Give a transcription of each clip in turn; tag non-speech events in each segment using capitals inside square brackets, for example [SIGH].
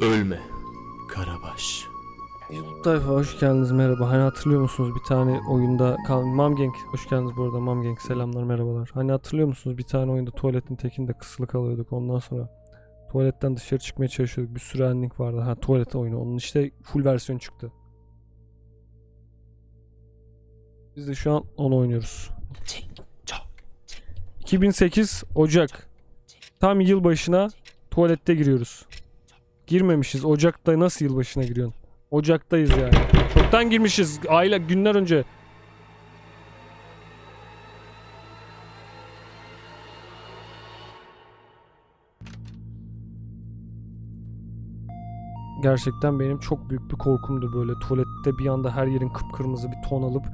Ölme. Karabaş. Tayfa hoş geldiniz merhaba. Hani hatırlıyor musunuz bir tane oyunda kal Mam Gang hoş geldiniz bu arada Mam Gang selamlar merhabalar. Hani hatırlıyor musunuz bir tane oyunda tuvaletin tekinde kısılı kalıyorduk ondan sonra tuvaletten dışarı çıkmaya çalışıyorduk. Bir sürü ending vardı. Ha tuvalet oyunu. Onun işte full versiyon çıktı. Biz de şu an onu oynuyoruz. 2008 Ocak. Tam yılbaşına tuvalette giriyoruz. Girmemişiz. Ocak'ta nasıl yılbaşına giriyorsun? Ocak'tayız yani. Çoktan girmişiz. Ayla günler önce. Gerçekten benim çok büyük bir korkumdu böyle tuvalette bir anda her yerin kıpkırmızı bir ton alıp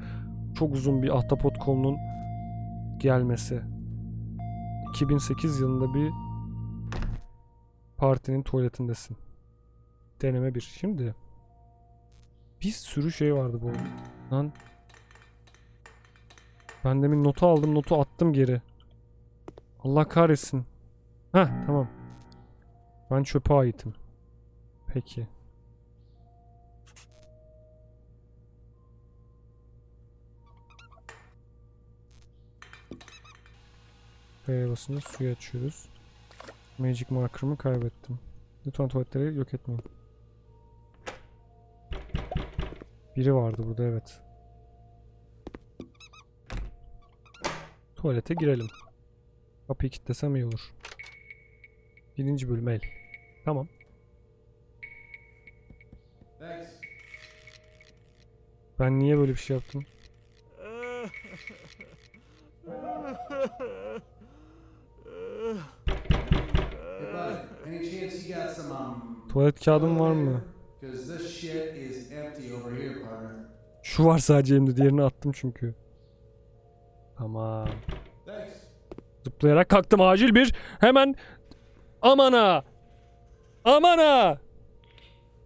çok uzun bir ahtapot kolunun gelmesi. 2008 yılında bir partinin tuvaletindesin. Deneme bir. Şimdi bir sürü şey vardı bu. Lan ben demin notu aldım notu attım geri. Allah kahretsin. Heh tamam. Ben çöpe aitim. Peki. F'ye basınca suyu açıyoruz. Magic marker'ımı kaybettim. Lütfen tuvaletleri yok etmeyin. Biri vardı burada evet. Tuvalete girelim. Kapıyı kilitlesem iyi olur. Birinci bölüm el. Tamam. Ben niye böyle bir şey yaptım? Hey, [LAUGHS] bud, any chance you got some, um, Tuvalet kağıdım var mı? Şu var sadece elimde diğerini attım çünkü. Tamam. Zıplayarak kalktım acil bir hemen amana amana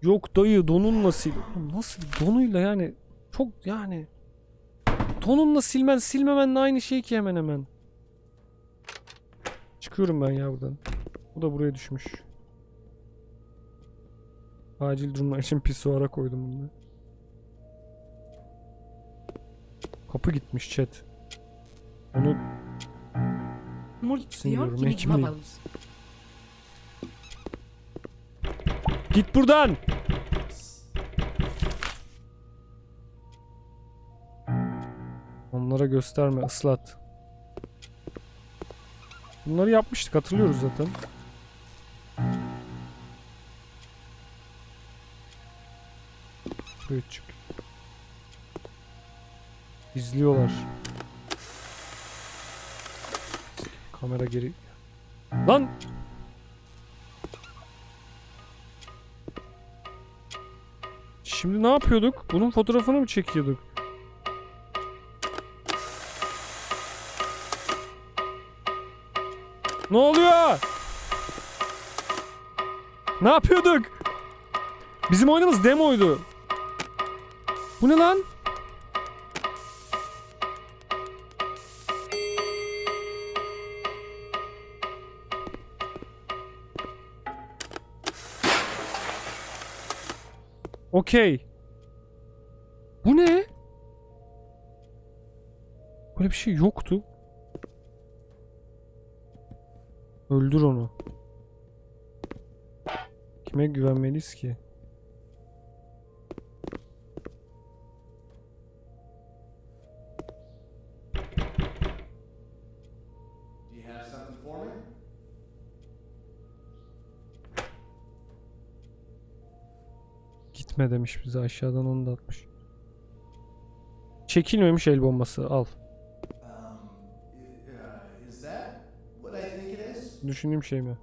yok dayı donunla sil nasıl donuyla yani çok yani donunla silmen silmemenle aynı şey ki hemen hemen çıkıyorum ben ya buradan bu da buraya düşmüş acil durumlar için pisuara koydum bunu kapı gitmiş chat onu ekmeği. Vamos. Git buradan. Onlara gösterme, ıslat. Bunları yapmıştık, hatırlıyoruz zaten. Çık. İzliyorlar. Kamera geri... Lan! Şimdi ne yapıyorduk? Bunun fotoğrafını mı çekiyorduk? Ne oluyor? Ne yapıyorduk? Bizim oyunumuz demoydu. Bu ne lan? Okey. Bu ne? Böyle bir şey yoktu. Öldür onu. Kime güvenmeliyiz ki? Gitme demiş bize aşağıdan onu da atmış. Çekilmemiş el bombası al. Düşündüğüm şey mi?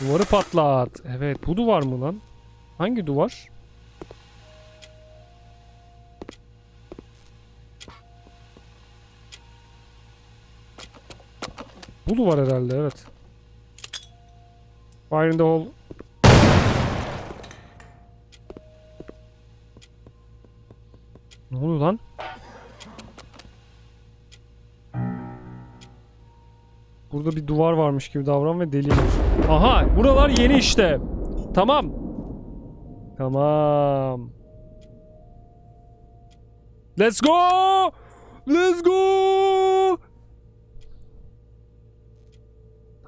Duvarı patlat. Evet bu duvar mı lan? Hangi duvar? Bu duvar herhalde evet. Fire in the hole. Ne oluyor lan? Burada bir duvar varmış gibi davran ve deliğim olsun. Aha buralar yeni işte. Tamam. Tamam. Let's go! Let's go!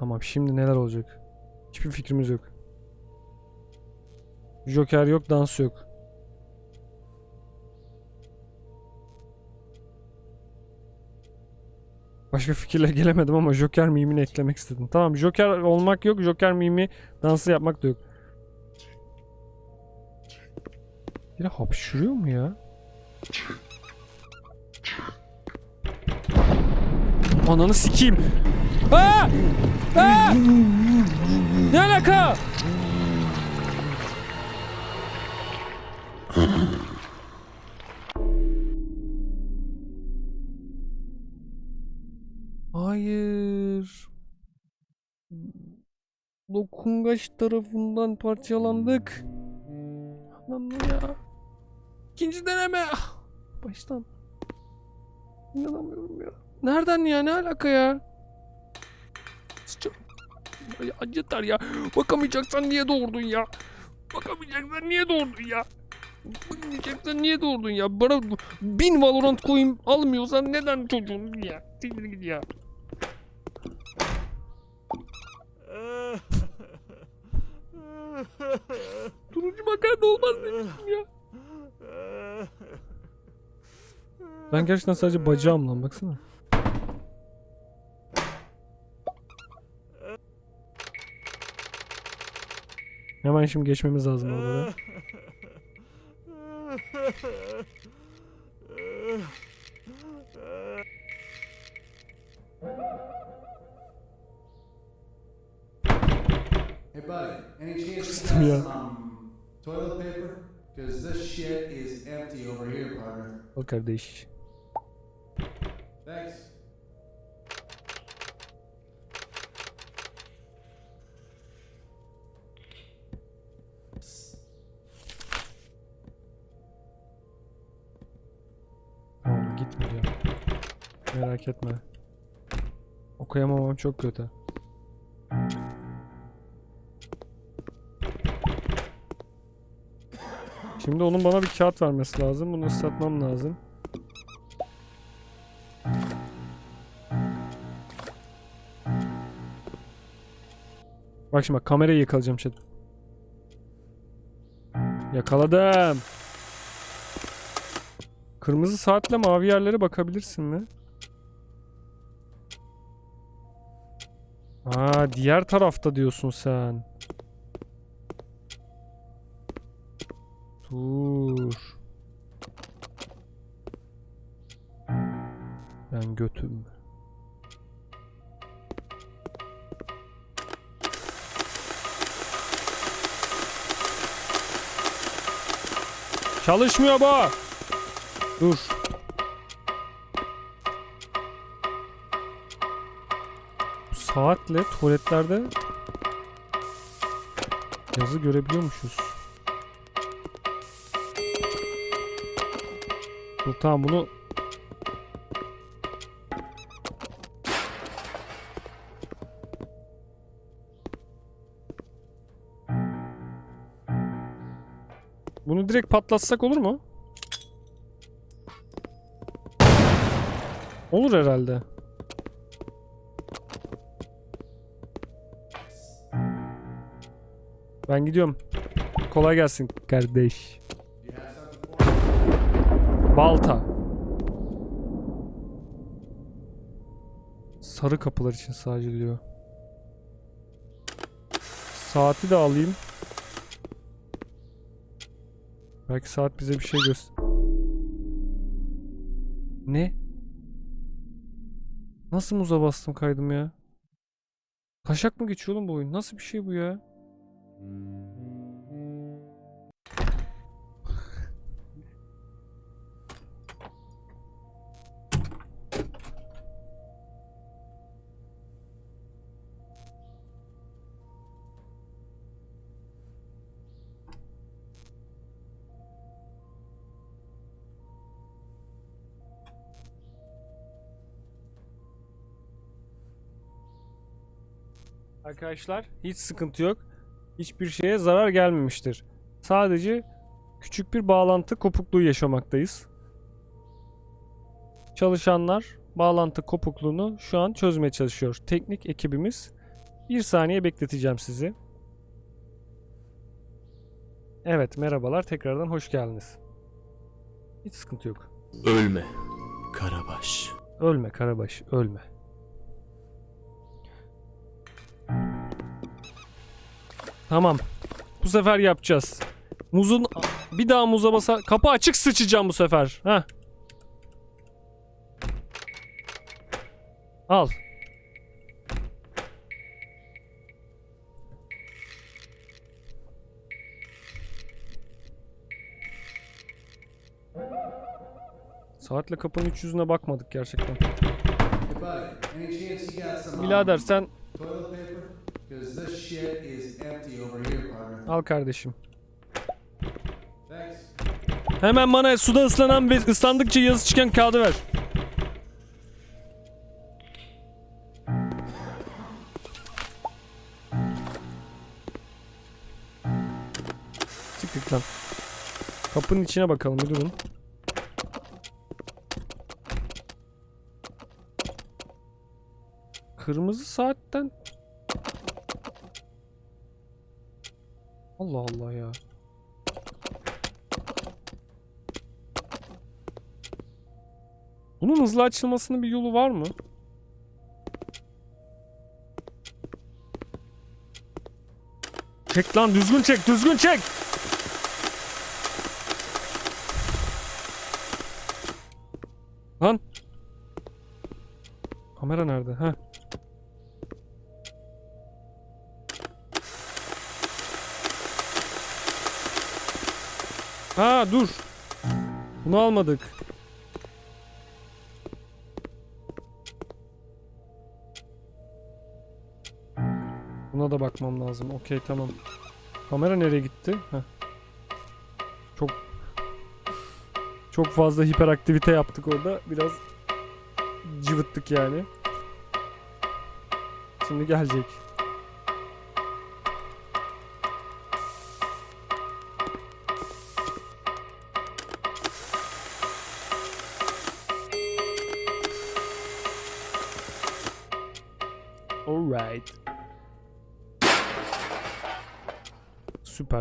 Tamam şimdi neler olacak? Hiçbir fikrimiz yok. Joker yok, dans yok. Başka fikirle gelemedim ama Joker mimini eklemek istedim. Tamam Joker olmak yok, Joker mimi dansı yapmak da yok. Yine hapşırıyor mu ya? Ananı sikeyim. Aa! Aa! Ne alaka? Hayır. Dokungaç tarafından parçalandık. Anam ya. İkinci deneme. Ah, Baştan. İnanamıyorum ya. Nereden ya? Ne alaka ya? Ya yeter ya. Bakamayacaksan niye doğurdun ya? Bakamayacaksan niye doğurdun ya? Bakamayacaksan niye doğurdun ya? Bana bin Valorant coin almıyorsan neden çocuğun ya? Siktir git ya. Turuncu makarna olmaz demiştim ya. Ben gerçekten sadece bacağım lan baksana. Hemen şimdi geçmemiz lazım oralara. Hey, buddy, any chance you got some toilet paper? Because this shit is empty over here, partner. Al kardeş. Thanks. Gitmeyeceğim. Merak etme. Okuyamamam çok kötü. Şimdi onun bana bir kağıt vermesi lazım. Bunu ıslatmam lazım. Bak şimdi bak kamerayı yakalayacağım chat. Yakaladım. Kırmızı saatle mavi yerlere bakabilirsin mi? Aa diğer tarafta diyorsun sen. Dur. Ben götüm. Çalışmıyor bu. Dur. Saatle tuvaletlerde yazı görebiliyormuşuz. Dur tamam bunu Bunu direkt patlatsak olur mu? Olur herhalde. Ben gidiyorum. Kolay gelsin kardeş. Balta. Sarı kapılar için sadece diyor. Saati de alayım. Belki saat bize bir şey göster. Ne? Nasıl muza bastım kaydım ya? Taşak mı geçiyor oğlum bu oyun? Nasıl bir şey bu ya? Arkadaşlar hiç sıkıntı yok. Hiçbir şeye zarar gelmemiştir. Sadece küçük bir bağlantı kopukluğu yaşamaktayız. Çalışanlar bağlantı kopukluğunu şu an çözmeye çalışıyor. Teknik ekibimiz bir saniye bekleteceğim sizi. Evet merhabalar tekrardan hoş geldiniz. Hiç sıkıntı yok. Ölme. Karabaş. Ölme Karabaş ölme. Tamam. Bu sefer yapacağız. Muzun bir daha muza basa kapı açık sıçacağım bu sefer. Ha. Al. Saatle kapının iç yüzüne bakmadık gerçekten. Birader sen? Because this shit is empty over here, partner. al kardeşim. Thanks. Hemen bana suda ıslanan ve ıslandıkça yazı çıkan kağıdı ver. Siktir lan. Kapının içine bakalım bir durun. Kırmızı saatten Allah Allah ya. Bunun hızlı açılmasının bir yolu var mı? Çek lan düzgün çek düzgün çek. Lan. Kamera nerede? Ha. Ha dur. Bunu almadık. Buna da bakmam lazım. Okey tamam. Kamera nereye gitti? Heh. Çok çok fazla hiperaktivite yaptık orada. Biraz cıvıttık yani. Şimdi gelecek.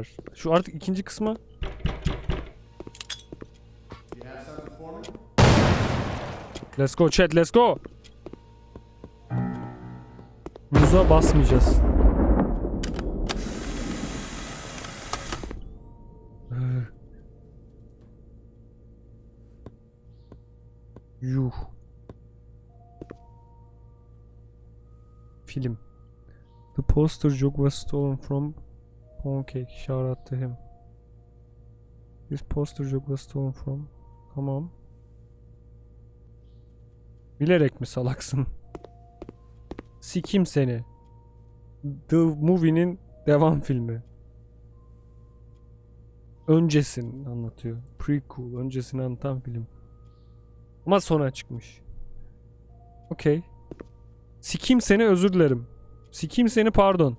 Süper. Şu artık ikinci kısma? Let's go chat let's go. Muza basmayacağız. Yuh. Film. The poster joke was stolen from Pancake. Shout out to him. This poster joke was stolen from. Tamam. Bilerek mi salaksın? Sikim seni. The Movie'nin devam filmi. Öncesin anlatıyor. Prequel. Öncesini anlatan film. Ama sonra çıkmış. Okey. Sikim seni özür dilerim. Sikim seni pardon.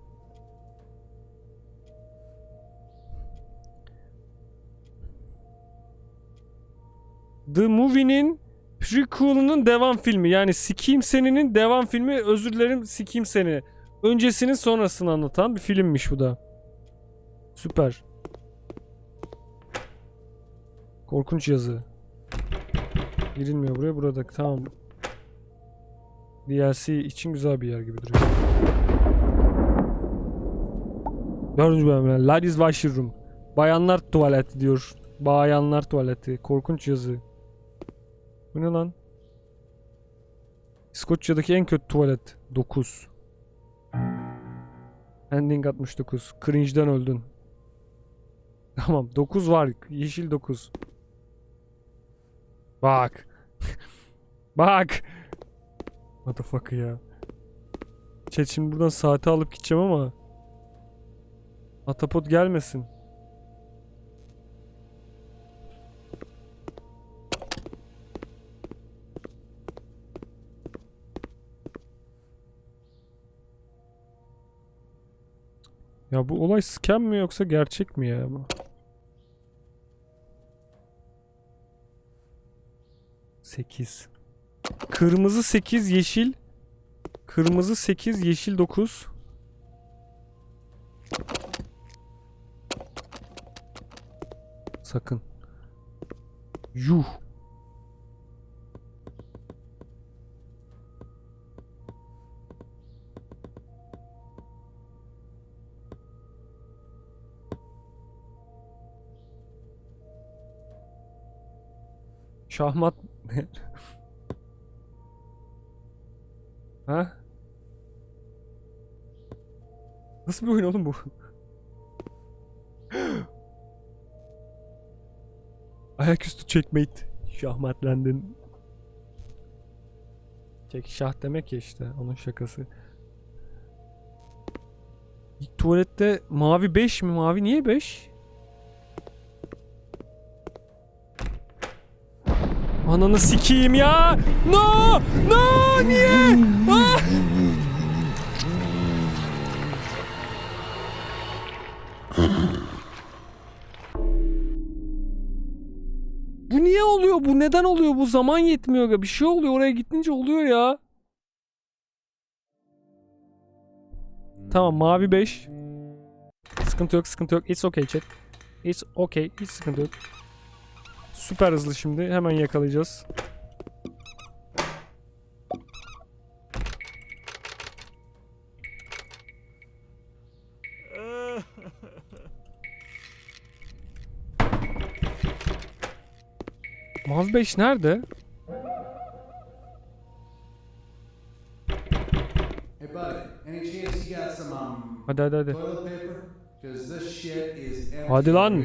The Movie'nin prequel'ının devam filmi. Yani Sikim Seni'nin devam filmi. Özür dilerim Sikim Seni. Öncesinin sonrasını anlatan bir filmmiş bu da. Süper. Korkunç yazı. Girilmiyor buraya burada. Tamam. DLC için güzel bir yer gibi duruyor. Dördüncü bölüm. Ladies Washroom. Bayanlar tuvaleti diyor. Bayanlar tuvaleti. Korkunç yazı. Bu ne lan? İskoçya'daki en kötü tuvalet. 9. Ending 69. Cringe'den öldün. [LAUGHS] Tamam 9 var. Yeşil 9. Bak. [LAUGHS] Bak. Motherfucker ya. Chat şimdi buradan saati alıp gideceğim ama Atapot gelmesin. Ya bu olay scam mi yoksa gerçek mi ya bu? Sekiz. Kırmızı 8, yeşil. Kırmızı 8, yeşil 9. Sakın. Yuh. Şahmat Ha? Nasıl bir oyun oğlum bu? Ayaküstü checkmate. Şahmatlendin. Çek şah demek ya işte onun şakası. İlk tuvalette mavi 5 mi? Mavi niye 5? Ananı sikeyim ya. No! No! Niye? Ah! Bu niye oluyor? Bu neden oluyor? Bu zaman yetmiyor. ya. Bir şey oluyor. Oraya gittince oluyor ya. Tamam mavi 5. Sıkıntı yok, sıkıntı yok. It's okay chat. It's okay. Hiç sıkıntı yok. Süper hızlı şimdi. Hemen yakalayacağız. [LAUGHS] Mavi 5 nerede? Hey, buddy, any chance you got some um, Hadi hadi hadi. Hadi lan.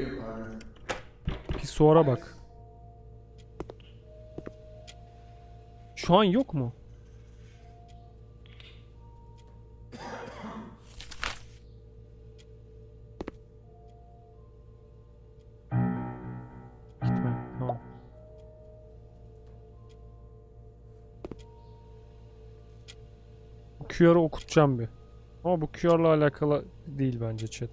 Pisuara bak. Şu an yok mu? QR'ı okutacağım bir. Ama bu QR'la alakalı değil bence chat.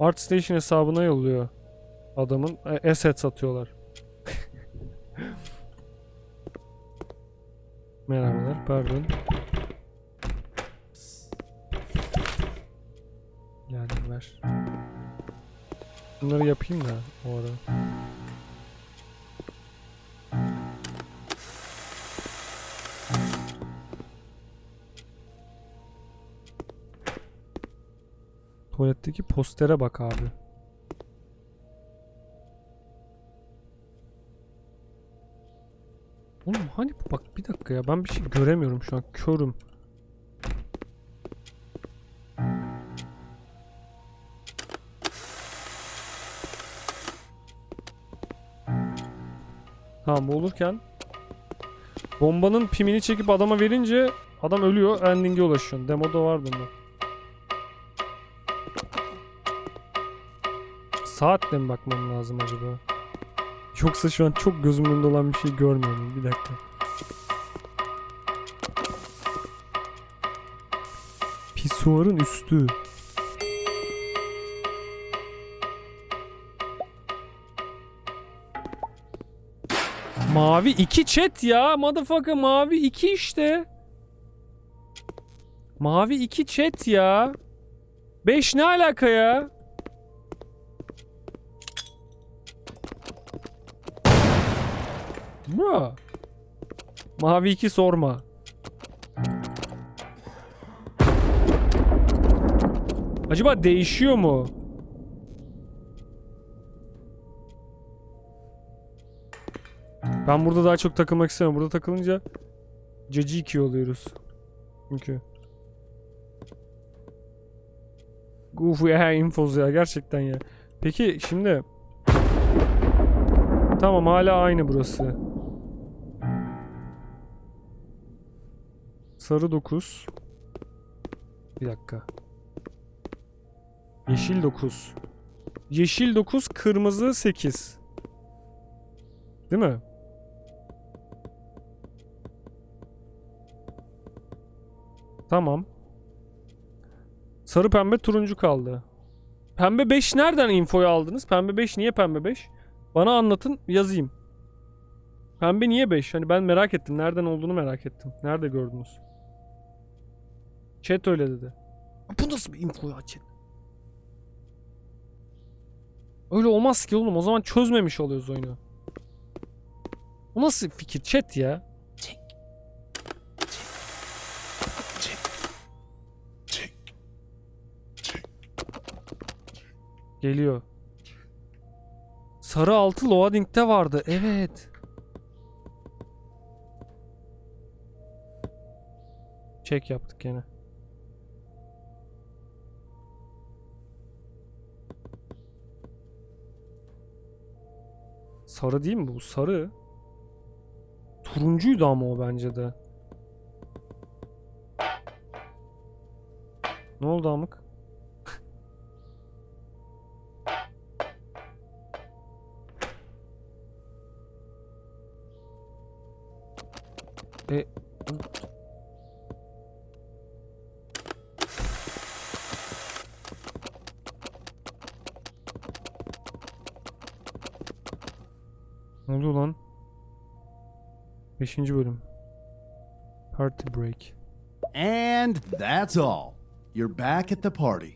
ArtStation hesabına yolluyor adamın. E, asset satıyorlar. Merhabalar, pardon. Geldim ver. Bunları yapayım da o ara. Tuvaletteki postere bak abi. Hani bak bir dakika ya ben bir şey göremiyorum şu an körüm. Tamam bu olurken bombanın pimini çekip adama verince adam ölüyor ending'e ulaşıyorsun. Demoda var bunda. Saatle mi bakmam lazım acaba? Yoksa şu an çok gözümün önünde olan bir şey görmüyorum. Bir dakika. Pisuarın üstü. Mavi 2 chat ya. Motherfucker mavi 2 işte. Mavi 2 chat ya. 5 ne alaka ya? Mavi 2 sorma. Acaba değişiyor mu? Ben burada daha çok takılmak istemiyorum. Burada takılınca Ceci 2 oluyoruz. Çünkü. Uf ya infoz ya gerçekten ya. Peki şimdi Tamam hala aynı burası. Sarı 9. Bir dakika. Yeşil 9. Yeşil 9, kırmızı 8. Değil mi? Tamam. Sarı pembe turuncu kaldı. Pembe 5 nereden infoyu aldınız? Pembe 5 niye pembe 5? Bana anlatın yazayım. Pembe niye 5? Hani ben merak ettim. Nereden olduğunu merak ettim. Nerede gördünüz? Chat öyle dedi. Bu nasıl bir info ya chat? Öyle olmaz ki oğlum. O zaman çözmemiş oluyoruz oyunu. Bu nasıl fikir chat ya? Geliyor. Sarı altı loading'de vardı. Evet. Check yaptık gene. Sarı değil mi bu? Sarı. Turuncuydu ama o bence de. Ne oldu amık? [LAUGHS] E Ne oluyor lan? 5. bölüm. Party break. And that's all. You're back at the party.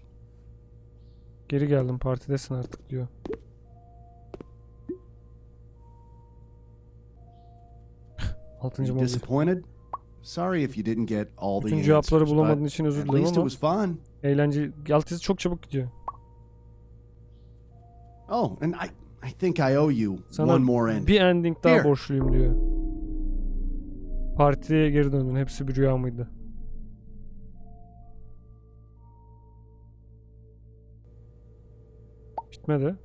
Geri geldim partidesin artık diyor. [LAUGHS] Altıncı You modül. disappointed? Sorry if you didn't get all the Bütün cevapları bulamadığın için özür dilerim least it ama was fun. eğlence altısı çok çabuk gidiyor. Oh, and I, I think I owe you Sana one more ending. bir ending daha Here. borçluyum diyor. Partiye geri döndün. Hepsi bir rüya mıydı? Bitmedi.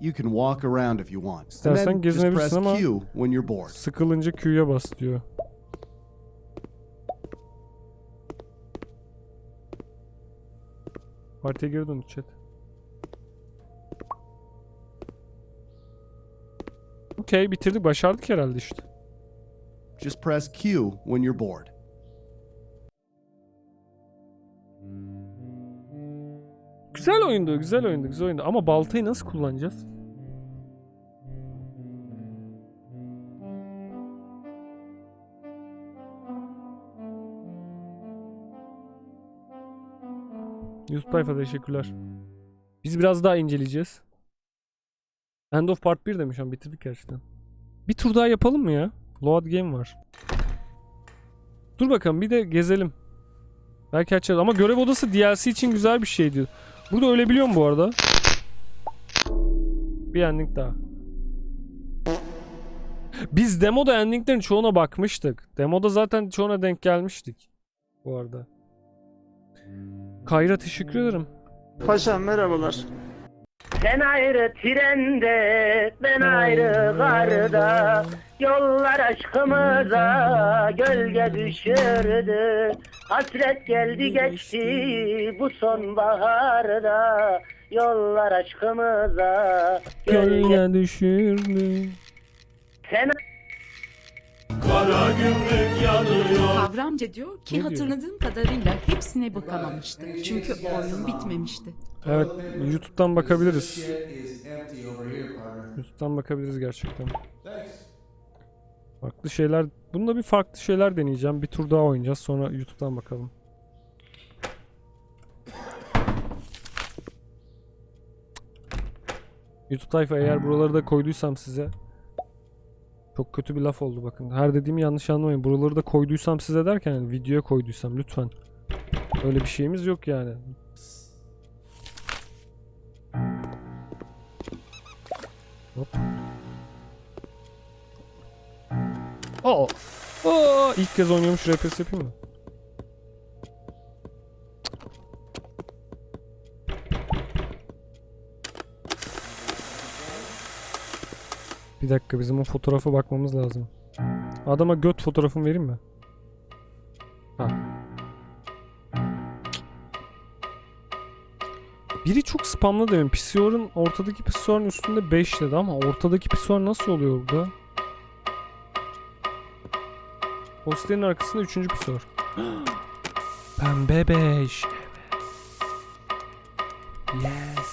You can walk around if you want. And İstersen then just gezinebilirsin press ama- Q when you're bored. Sıkılınca Q'ya bas diyor. Partiye geri döndük chat. Okey bitirdik başardık herhalde işte. Just press Q when you're bored. Güzel oyundu güzel oyundu güzel oyundu ama baltayı nasıl kullanacağız? Yusuf Tayfa teşekkürler. Biz biraz daha inceleyeceğiz. End of Part 1 demiş ama bitirdik gerçekten. Bir tur daha yapalım mı ya? Load game var. Dur bakalım bir de gezelim. Belki açarız ama görev odası DLC için güzel bir şey diyor. Burada ölebiliyor mu bu arada? Bir ending daha. Biz demoda endinglerin çoğuna bakmıştık. Demoda zaten çoğuna denk gelmiştik. Bu arada. Kayra teşekkür ederim. Paşam merhabalar. Sen ayrı trende, ben ayrı karda Yollar aşkımıza gölge düşürdü. Hasret geldi geçti bu sonbaharda. Yollar aşkımıza gölge Gölge düşürdü. Sen Kavramca diyor ki Ne diyor? hatırladığım kadarıyla hepsine bakamamıştı. Çünkü oyun bitmemişti. Evet YouTube'dan bakabiliriz. YouTube'dan bakabiliriz gerçekten. Farklı şeyler. Bunda bir farklı şeyler deneyeceğim. Bir tur daha oynayacağız. Sonra YouTube'dan bakalım. YouTube tayfa eğer buraları da koyduysam size çok kötü bir laf oldu bakın. Her dediğimi yanlış anlamayın. Buraları da koyduysam size derken yani videoya koyduysam lütfen. Öyle bir şeyimiz yok yani. Hop. Aa. Aa, ilk kez oynuyormuş RPS yapayım mı? Bir dakika bizim o fotoğrafa bakmamız lazım. Adama göt fotoğrafımı vereyim mi? Ha. Biri çok spamlı demin. Pisior'un ortadaki Pisior'un üstünde 5 dedi ama ortadaki Pisior nasıl oluyor burada? Posterin arkasında 3. Pisior. [GASPS] Pembe beş. Yes.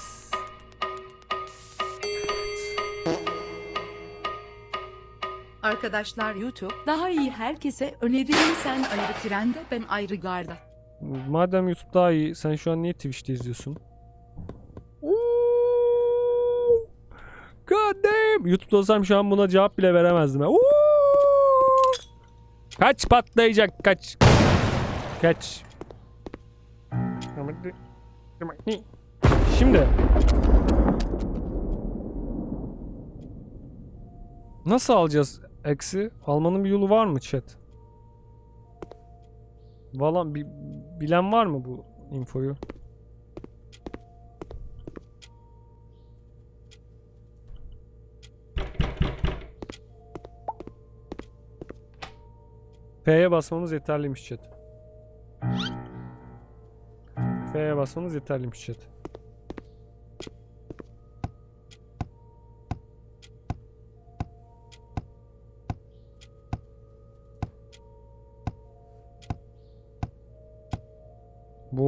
Arkadaşlar YouTube daha iyi herkese öneririm sen ayrı trende ben ayrı garda. Madem YouTube daha iyi, sen şu an niye Twitch'te izliyorsun? God damn! YouTube'da olsam şu an buna cevap bile veremezdim. ha. Kaç patlayacak kaç. Kaç. Şimdi. Nasıl alacağız eksi? Almanın bir yolu var mı chat? Valla bi- bilen var mı bu infoyu? F'ye basmamız yeterliymiş chat. F'ye basmamız yeterliymiş chat.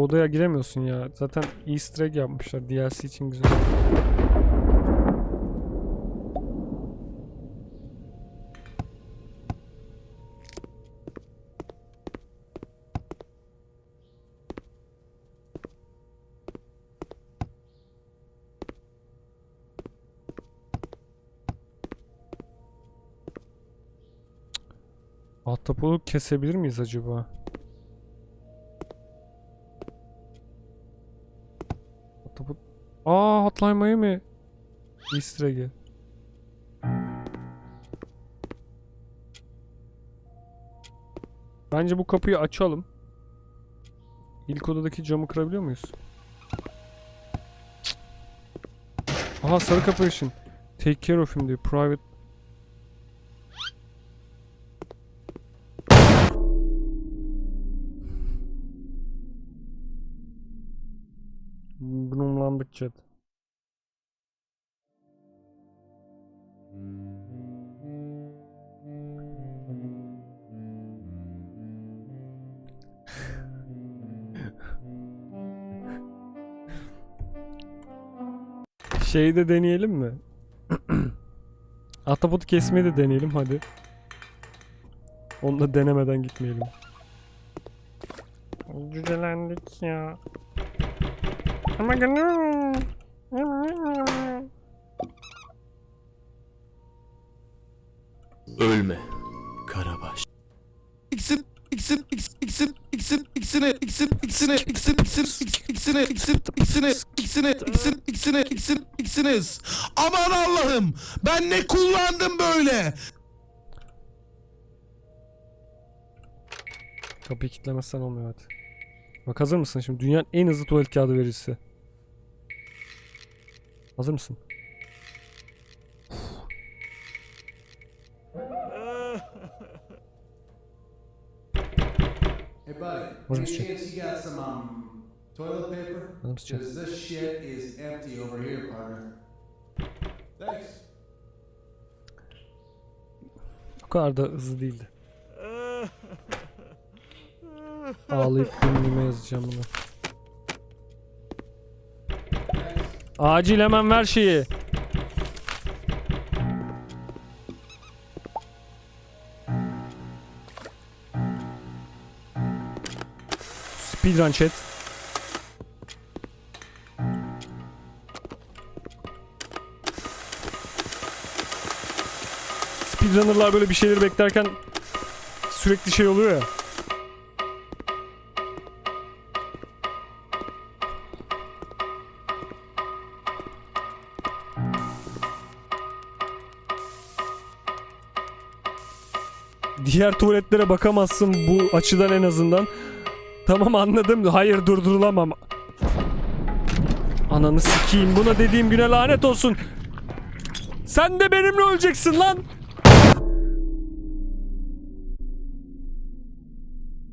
Odaya giremiyorsun ya. Zaten easter egg yapmışlar. DLC için güzel. Ahtapotu kesebilir miyiz acaba? Hotline Miami. Easter egg'i. Bence bu kapıyı açalım. İlk odadaki camı kırabiliyor muyuz? Aha sarı kapı için. Take care of him diyor. Private. Bunumlandık chat. Şeyi de deneyelim mi? Ahtapotu kesmeyi de deneyelim hadi. Onu da denemeden gitmeyelim. Cücelendik ya. Ama gönül. Ölme. Karabaş. İksir, iksir, iksir, iksine, iksir, iksir, iksir, iksine, iksir, iksine, iksine, iksir, iksine, iksir, iksiniz. Aman Allah'ım, ben ne kullandım böyle? Kapıyı kilitlemezsen olmuyor hadi. Bak hazır mısın şimdi? Dünyanın en hızlı tuvalet kağıdı vericisi. Hazır mısın? Hey, buddy. What's any chance you got some um toilet paper? Mısın? chat? Because this shit is empty over here, partner. Thanks. O kadar da hızlı değildi. Ağlayıp günlüğüme yazacağım bunu. Acil hemen ver şeyi. Speedrun chat. Speedrunner'lar böyle bir şeyleri beklerken sürekli şey oluyor ya. Diğer tuvaletlere bakamazsın bu açıdan en azından. Tamam anladım. Hayır durdurulamam. Ananı sikeyim. Buna dediğim güne lanet olsun. Sen de benimle öleceksin lan.